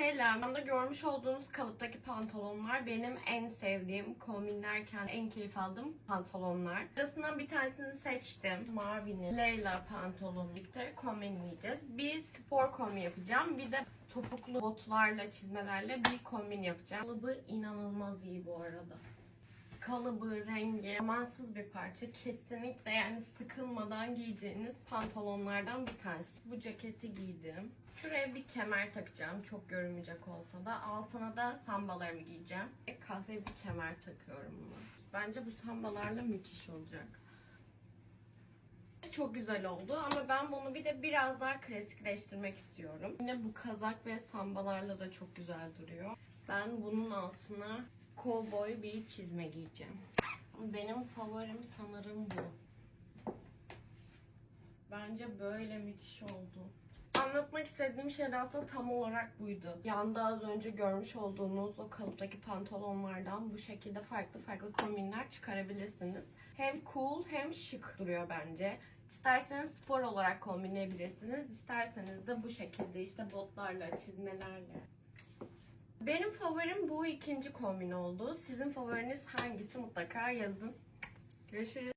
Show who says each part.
Speaker 1: Selam. Görmüş olduğunuz kalıptaki pantolonlar benim en sevdiğim kombinlerken en keyif aldığım pantolonlar. Arasından bir tanesini seçtim. Mavinin Leyla pantolonu birlikte kombinleyeceğiz. Bir spor kombin yapacağım. Bir de topuklu botlarla, çizmelerle bir kombin yapacağım. Kalıbı inanılmaz iyi bu arada kalıbı, rengi, amansız bir parça. Kesinlikle yani sıkılmadan giyeceğiniz pantolonlardan bir tanesi. Bu ceketi giydim. Şuraya bir kemer takacağım çok görünmeyecek olsa da. Altına da sambalarımı giyeceğim. Ve kahve bir kemer takıyorum buna. Bence bu sambalarla müthiş olacak. Çok güzel oldu ama ben bunu bir de biraz daha klasikleştirmek istiyorum. Yine bu kazak ve sambalarla da çok güzel duruyor. Ben bunun altına kovboy bir çizme giyeceğim. Benim favorim sanırım bu. Bence böyle müthiş oldu. Anlatmak istediğim şey de aslında tam olarak buydu. Yanda az önce görmüş olduğunuz o kalıptaki pantolonlardan bu şekilde farklı farklı kombinler çıkarabilirsiniz. Hem cool hem şık duruyor bence. İsterseniz spor olarak kombinleyebilirsiniz. İsterseniz de bu şekilde işte botlarla, çizmelerle. Benim favorim bu ikinci kombin oldu. Sizin favoriniz hangisi mutlaka yazın. Görüşürüz.